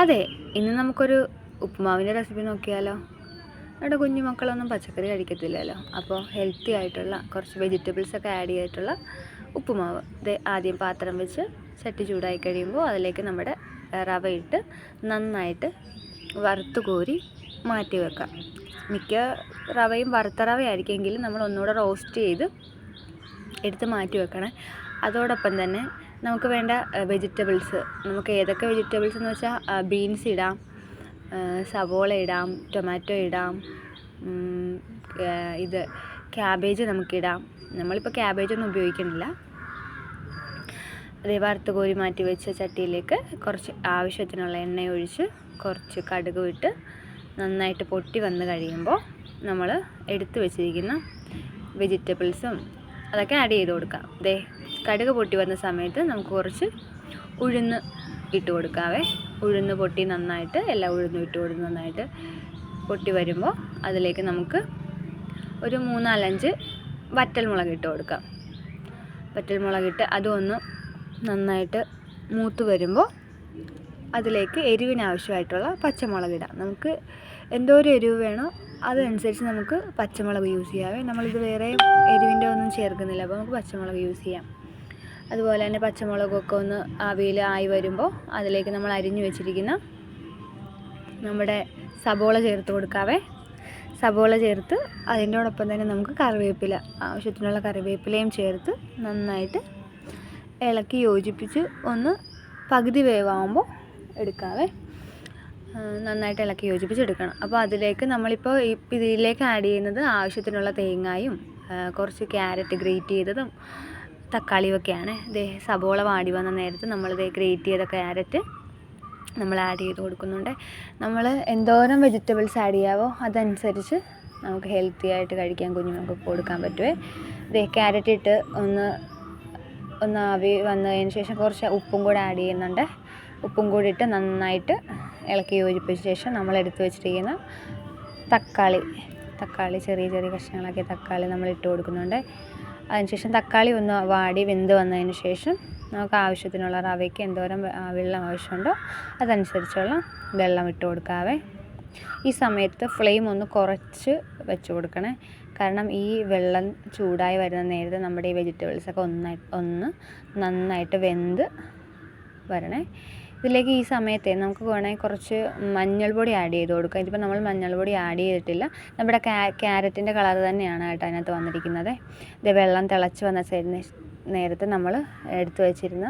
അതെ ഇന്ന് നമുക്കൊരു ഉപ്പുമാവിന്റെ റെസിപ്പി നോക്കിയാലോ? നമ്മുടെ കുഞ്ഞു മക്കളൊന്നും പച്ചക്കറി കഴിക്കത്തില്ലല്ലോ. അപ്പോൾ ഹെൽത്തി ആയിട്ടുള്ള കുറച്ച് വെജിറ്റബിൾസ് ഒക്കെ ആഡ് ചെയ്തിട്ടുള്ള ഉപ്പുമാവ്. ഇത് ആദ്യം പാത്രം വെച്ച് ചട്ടി ചൂടായി കഴിയുമ്പോൾ അതിലേക്ക് നമ്മുടെ റവ ഇട്ട് നന്നായിട്ട് വറുത്ത് കോരി മാറ്റി വെക്കാം. മിക്ക റവയും വറുത്ത റവയായിരിക്കുമെങ്കിലും നമ്മൾ ഒന്നുകൂടെ റോസ്റ്റ് ചെയ്ത് എടുത്ത് മാറ്റി വെക്കണേ. അതോടൊപ്പം തന്നെ നമുക്ക് വേണ്ട വെജിറ്റബിൾസ് നമുക്ക് ഏതൊക്കെ വെജിറ്റബിൾസ് എന്ന് വെച്ചാൽ ബീൻസ് ഇടാം സവോള ഇടാം ടൊമാറ്റോ ഇടാം ഇത് ക്യാബേജ് നമുക്കിടാം നമ്മളിപ്പോൾ ക്യാബേജ് ഒന്നും ഉപയോഗിക്കുന്നില്ല. അതേ വറുത്ത് കോരി മാറ്റി വെച്ച ചട്ടിയിലേക്ക് കുറച്ച് ആവശ്യത്തിനുള്ള എണ്ണ ഒഴിച്ച് കുറച്ച് കടുക് വിട്ട് നന്നായിട്ട് പൊട്ടി വന്ന് കഴിയുമ്പോൾ നമ്മൾ എടുത്തു വെച്ചിരിക്കുന്ന വെജിറ്റബിൾസും അതൊക്കെ ആഡ് ചെയ്ത് കൊടുക്കാം. ദേ കടുക് പൊട്ടി വന്ന സമയത്ത് നമുക്ക് കുറച്ച് ഉഴുന്ന് ഇട്ട് കൊടുക്കാവേ. ഉഴുന്ന് പൊട്ടി നന്നായിട്ട് എല്ലാ ഉഴുന്നും ഇട്ട് കൊടുത്ത് നന്നായിട്ട് പൊട്ടി വരുമ്പോൾ അതിലേക്ക് നമുക്ക് ഒരു മൂന്നാലഞ്ച് വറ്റൽമുളക് ഇട്ട് കൊടുക്കാം. വറ്റൽമുളകിട്ട് അതൊന്ന് നന്നായിട്ട് മൂത്ത് വരുമ്പോൾ അതിലേക്ക് എരിവിനാവശ്യമായിട്ടുള്ള പച്ചമുളക് ഇടാം. നമുക്ക് ഒരു എരിവ് വേണോ അതനുസരിച്ച് നമുക്ക് പച്ചമുളക് യൂസ് ചെയ്യാവേ നമ്മളിത് വേറെ എരിവിന്റെ ഒന്നും ചേർക്കുന്നില്ല. അപ്പോൾ നമുക്ക് പച്ചമുളക് യൂസ് ചെയ്യാം. അതുപോലെ തന്നെ പച്ചമുളകൊക്കെ ഒന്ന് ആവിയിൽ ആയി വരുമ്പോൾ അതിലേക്ക് നമ്മൾ അരിഞ്ഞു വെച്ചിരിക്കുന്ന നമ്മുടെ സബോള ചേർത്ത് കൊടുക്കാവേ. സബോള ചേർത്ത് അതിന്റോടൊപ്പം തന്നെ നമുക്ക് കറിവേപ്പില ആവശ്യത്തിനുള്ള കറിവേപ്പിലയും ചേർത്ത് നന്നായിട്ട് ഇളക്കി യോജിപ്പിച്ച് ഒന്ന് പകുതി വേവാകുമ്പോൾ എടുക്കാവേ. നന്നായിട്ട് ഇളക്കി യോജിപ്പിച്ചെടുക്കണം. അപ്പോൾ അതിലേക്ക് നമ്മളിപ്പോൾ ഇതിലേക്ക് ആഡ് ചെയ്യുന്നത് ആവശ്യത്തിനുള്ള തേങ്ങായും കുറച്ച് ക്യാരറ്റ് ഗ്രേറ്റ് ചെയ്തതും തക്കാളിയൊക്കെയാണ്. ഇതേ സബോള വാടി വന്ന നേരത്ത് നമ്മളിത് ഗ്രേറ്റ് ചെയ്ത ക്യാരറ്റ് നമ്മൾ ആഡ് ചെയ്ത് കൊടുക്കുന്നുണ്ട്. നമ്മൾ എന്തോരം വെജിറ്റബിൾസ് ആഡ് ചെയ്യാവോ അതനുസരിച്ച് നമുക്ക് ഹെൽത്തി ആയിട്ട് കഴിക്കാൻ കുഞ്ഞുങ്ങൾക്ക് കൊടുക്കാൻ പറ്റുമേ ഇതേ ക്യാരറ്റ് ഇട്ട് ഒന്ന് ഒന്ന് ആവി വന്നതിന് ശേഷം കുറച്ച് ഉപ്പും കൂടെ ആഡ് ചെയ്യുന്നുണ്ട്. ഉപ്പും കൂടി ഇട്ട് നന്നായിട്ട് ഇളക്കി യോജിപ്പിച്ച ശേഷം നമ്മൾ എടുത്തു വെച്ചിരിക്കുന്ന തക്കാളി തക്കാളി ചെറിയ ചെറിയ കഷ്ണങ്ങളാക്കിയ തക്കാളി നമ്മൾ ഇട്ട് കൊടുക്കുന്നുണ്ട്. അതിനുശേഷം തക്കാളി ഒന്ന് വാടി വെന്ത് വന്നതിന് ശേഷം നമുക്ക് ആവശ്യത്തിനുള്ള റവയ്ക്ക് എന്തോരം വെള്ളം ആവശ്യമുണ്ടോ അതനുസരിച്ചുള്ള വെള്ളം ഇട്ട് കൊടുക്കാവേ. ഈ സമയത്ത് ഫ്ലെയിം ഒന്ന് കുറച്ച് വെച്ച് കൊടുക്കണേ. കാരണം ഈ വെള്ളം ചൂടായി വരുന്ന നേരത്ത് നമ്മുടെ ഈ വെജിറ്റബിൾസൊക്കെ ഒന്നായി ഒന്ന് നന്നായിട്ട് വെന്ത് വരണേ. ഇതിലേക്ക് ഈ സമയത്തെ നമുക്ക് വേണമെങ്കിൽ കുറച്ച് മഞ്ഞൾപ്പൊടി ആഡ് ചെയ്ത് കൊടുക്കാം. ഇതിപ്പോൾ നമ്മൾ മഞ്ഞൾപ്പൊടി ആഡ് ചെയ്തിട്ടില്ല. നമ്മുടെ ക്യാരറ്റിന്റെ കളർ തന്നെയാണ് കേട്ടോ അതിനകത്ത് വന്നിരിക്കുന്നത്. ഇത് വെള്ളം തിളച്ച് വന്ന നേരത്തെ നമ്മൾ എടുത്തു വെച്ചിരുന്ന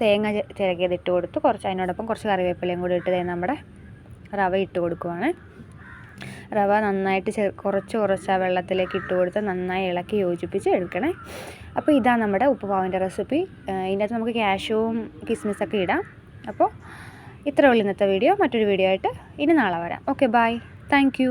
തേങ്ങ ചിരകിയത് ഇട്ട് കൊടുത്ത് കുറച്ച് അതിനോടൊപ്പം കുറച്ച് കറിവേപ്പിലയും കൂടി ഇട്ട് നമ്മുടെ റവ ഇട്ട് കൊടുക്കുവാണ്. റവ നന്നായിട്ട് കുറച്ച് കുറച്ച് ആ വെള്ളത്തിലേക്ക് ഇട്ട് കൊടുത്ത് നന്നായി ഇളക്കി യോജിപ്പിച്ച് എടുക്കണേ. അപ്പോൾ ഇതാണ് നമ്മുടെ ഉപ്പുമാവിന്റെ റെസിപ്പി. ഇതിനകത്ത് നമുക്ക് ക്യാഷുവും കിസ്മിസൊക്കെ ഇടാം. അപ്പോൾ ഇത്രേ ഉള്ളൂ ഇന്നത്തെ വീഡിയോ. മറ്റൊരു വീഡിയോ ആയിട്ട് ഇനി നാളെ വരാം. Okay bye thank